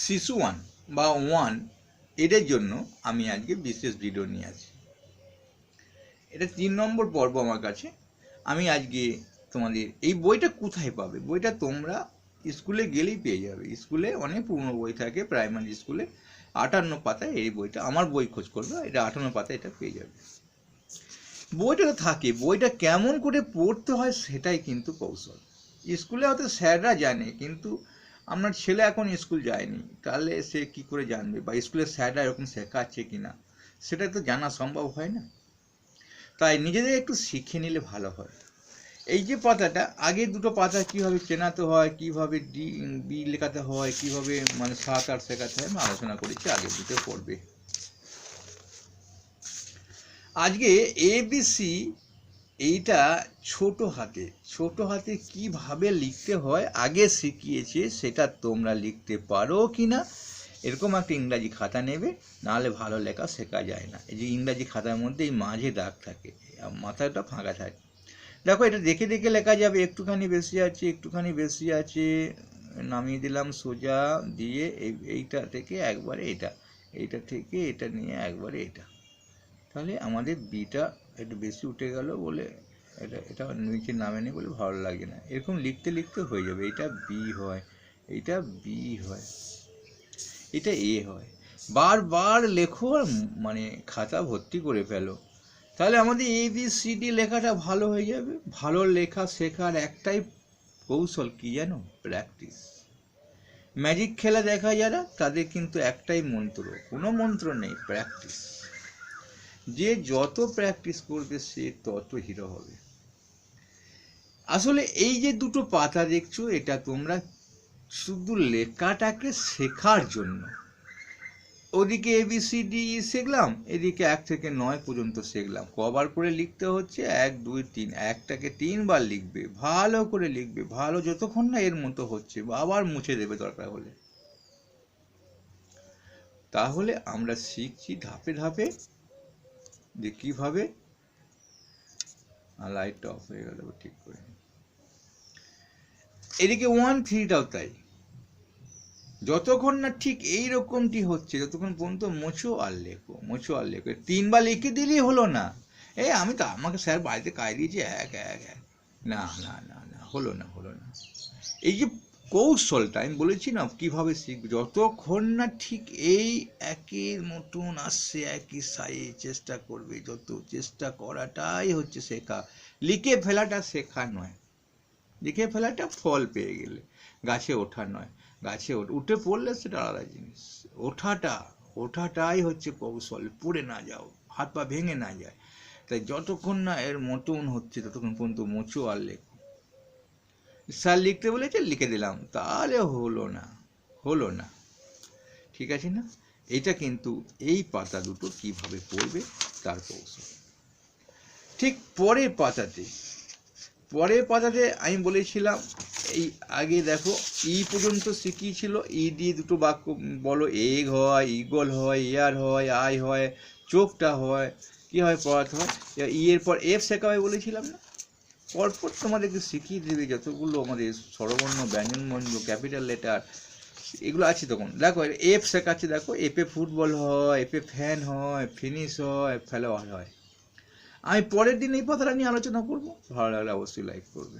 শিশু ওয়ান বা ওয়ান এদের জন্য আমি আজকে বিশেষ ভিডিও নিয়ে আসি এটা তিন নম্বর পর্ব আমার কাছে। আমি আজকে তোমাদের, এই বইটা কোথায় পাবে? বইটা তোমরা স্কুলে গেলেই পেয়ে যাবে। স্কুলে অনেক পুরনো বই থাকে প্রাইমারি স্কুলে আটান্ন পাতায় এই বইটা, আমার বই খোঁজ করবে, এটা আটান্ন পাতায় এটা পেয়ে যাবে। বইটা তো থাকে, বইটা কেমন করে পড়তে হয় সেটাই কিন্তু কৌশল। স্কুলে হয়তো স্যাররা জানে, কিন্তু আপনার ছেলে এখন স্কুল যায়নি, তাহলে সে কি করে জানবে? বা স্কুলের স্যাররা এরকম শেখাচ্ছে কি না সেটা তো জানা সম্ভব হয় না। তাই নিজেদের একটু শিখে নিলে ভালো হয়। এই যে পাতাটা, আগে দুটো পাতা কীভাবে চেনাতে হয়, কীভাবে ডি বি লেখাতে হয়, কীভাবে মানে সাত আট শেখাতে হয়, আমি আলোচনা করেছি, আগে দুটো পড়বে। আজকে এবিসি এইটা ছোট হাতে ছোট হাতে কীভাবে লিখতে হয়, আগে শিখিয়েছে, সেটা তোমরা লিখতে পারো কি না এরকম একটা ইংরাজি খাতা নেবে, নাহলে ভালো লেখা শেখা যায় না। এই যে ইংরাজি খাতার মধ্যে এই মাঝে দাগ থাকে মাথাটা ফাঁকা থাকে। দেখো, এটা দেখে দেখে লেখা যাবে, একটুখানি বেশি আছে, একটুখানি বেশি আছে, নামিয়ে দিলাম সোজা দিয়ে, এই, এইটা থেকে একবারে এটা, এইটা থেকে এটা নিয়ে একবারে এটা। তাহলে আমাদের বিটা একটু বেশি উঠে গেল বলে এটা এটা নিচে নামে নেই বলে ভালো লাগে না। এরকম লিখতে লিখতে হয়ে যাবে। এটা বি হয়, এটা বি হয়, এটা এ হয়। বারবার লেখো মানে খাতা ভর্তি করে ফেলো। তাহলে আমাদের এ বি সি ডি লেখাটা ভালো হয়ে যাবে। ভালো লেখা শেখার একটাই কৌশল কি জানো? প্র্যাকটিস ম্যাজিক খেলা দেখা যারা তাদের কিন্তু একটাই মন্ত্র। কোনো মন্ত্র নেই প্র্যাকটিস যে যত প্র্যাকটিস করবে সে তত হিরো হবে। আসলে এই যে দুটো পাতা দেখছ, এটা তোমরা শুধু লেখাটাকে শেখার জন্য। ওদিকে এবিসিডি শিখলাম, এদিকে এক থেকে নয় পর্যন্ত শিখলাম। কবার করে লিখতে হচ্ছে, এক, দুই, তিন, একটাকে তিনবার লিখবে, ভালো করে লিখবে, ভালো যতক্ষণ না এর মতো হচ্ছে বা আবার মুছে দেবে দরকার হলে। তাহলে আমরা শিখছি ধাপে ধাপে যে কীভাবে? লাইটটা অফ হয়ে গেল ঠিক করে এদিকে ওয়ান থ্রিটাও তাই। যতক্ষণ না ঠিক এই রকমটি হচ্ছে, যতক্ষণ পর্যন্ত মোছো আর লেখো, মোছো আর লেখো তিনবার লিখে দিলেই হলো না। এ, আমি তো আমাকে স্যার বাড়িতে কাজ দিয়েছি, এক এক এক। না না না না, হলো না হলো না। এই যে কৌশলটা, আমি বলেছি না কীভাবে শিখবে, যতক্ষণ না ঠিক এই একের মতন আসছে, একই সাইজ চেষ্টা করবে, যত চেষ্টা করাটাই হচ্ছে শেখা। লিখে ফেলাটা শেখা নয়। লিখে ফেলাটা ফল পেয়ে গেলে, গাছে ওঠা নয়। গাছে উঠে পড়লে সেটা আলাদা জিনিস। ওঠাটা, ওঠাটাই হচ্ছে কৌশল, পড়ে না যাও, হাত পা ভেঙে না যায়। তাই যতক্ষণ না এর মতন হচ্ছে, ততক্ষণ পর্যন্ত মোচো আর লেখো। স্যার লিখতে বলেছে, লিখে দিলাম। তাহলে হলো না হলো না। ঠিক আছে না? এটা কিন্তু এই পাতা দুটো কীভাবে পড়বে তার কৌশল ঠিক পরের পাতাতে পরের পাতাতে আমি বলেছিলাম, এই আগে দেখো, ই পর্যন্ত শিখিয়েছিল ই দিয়ে দুটো বাক্য, বলো, এগ হয়, ইগল হয় এয়ার হয়, আই হয়, চোখটা হয়, কি হয় পড়াতে হয়? এবার ই এর পর এফ শেখা হয় বলেছিলাম না? পরপর তোমাদেরকে শিখিয়ে দেবে যতগুলো আমাদের স্বরবর্ণ, ব্যঞ্জনবর্ণ ক্যাপিটাল লেটার এগুলো আছে তখন। দেখো এফ শেখাচ্ছে, দেখো এফে ফুটবল হয় এফে ফ্যান হয় ফিনিশ হয় ফেলোয়ার হয়। আমি পরের দিন এই কথাটা নিয়ে আলোচনা করব, ভালো লাগলে অবশ্যই লাইক করবে।